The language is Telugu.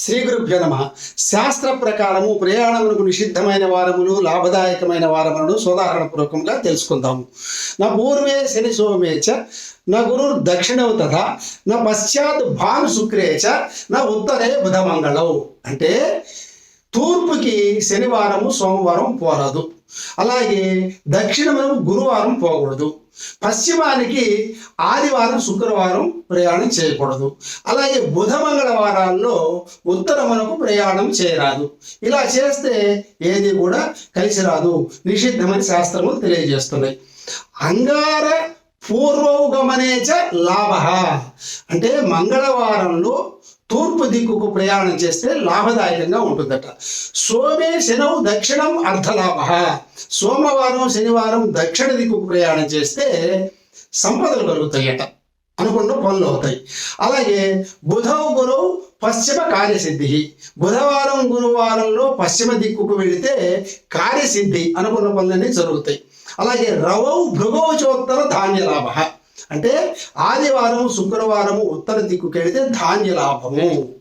శ్రీ గురుభ్యో నమ. శాస్త్ర ప్రకారము ప్రయాణమునకు నిషిద్ధమైన వారములు లాభదాయకమైన వారములను సోదాహరణపూర్వకంగా తెలుసుకుందాము. నా పూర్వే శని సోమే చ నా గురు దక్షిణవు తథా నా పశ్చాత్ భాను శుక్రే చ నా ఉత్తరే బుధమంగళవు అంటే తూర్పుకి శనివారము సోమవారం పోరాదు. అలాగే దక్షిణము గురువారం పోకూడదు. పశ్చిమానికి ఆదివారం శుక్రవారం ప్రయాణం చేయకూడదు. అలాగే బుధ మంగళవారాల్లో ఉత్తరమునకు ప్రయాణం చేయరాదు. ఇలా చేస్తే ఏది కూడా కలిసి రాదు. నిషిద్ధమని శాస్త్రములు తెలియజేస్తున్నాయి. అంగార పూర్వౌగమనేచ లాభ. అంటే మంగళవారంలో తూర్పు దిక్కుకు ప్రయాణం చేస్తే లాభదాయకంగా ఉంటుందట. సోమే శనవు దక్షిణం అర్ధలాభ. సోమవారం శనివారం దక్షిణ దిక్కుకు ప్రయాణం చేస్తే సంపదలు కలుగుతాయట. అనుకున్న పనులు అవుతాయి. అలాగే బుధవు గురువు పశ్చిమ కార్యసిద్ధి. బుధవారం గురువారంలో పశ్చిమ దిక్కుకు వెళితే కార్యసిద్ధి అనుకున్న పనులన్నీ జరుగుతాయి. అలాగే రవౌ భృగోచోత్తర ధాన్య లాభ అంటే ఆదివారం శుక్రవారము ఉత్తర దిక్కుకి ధాన్య లాభము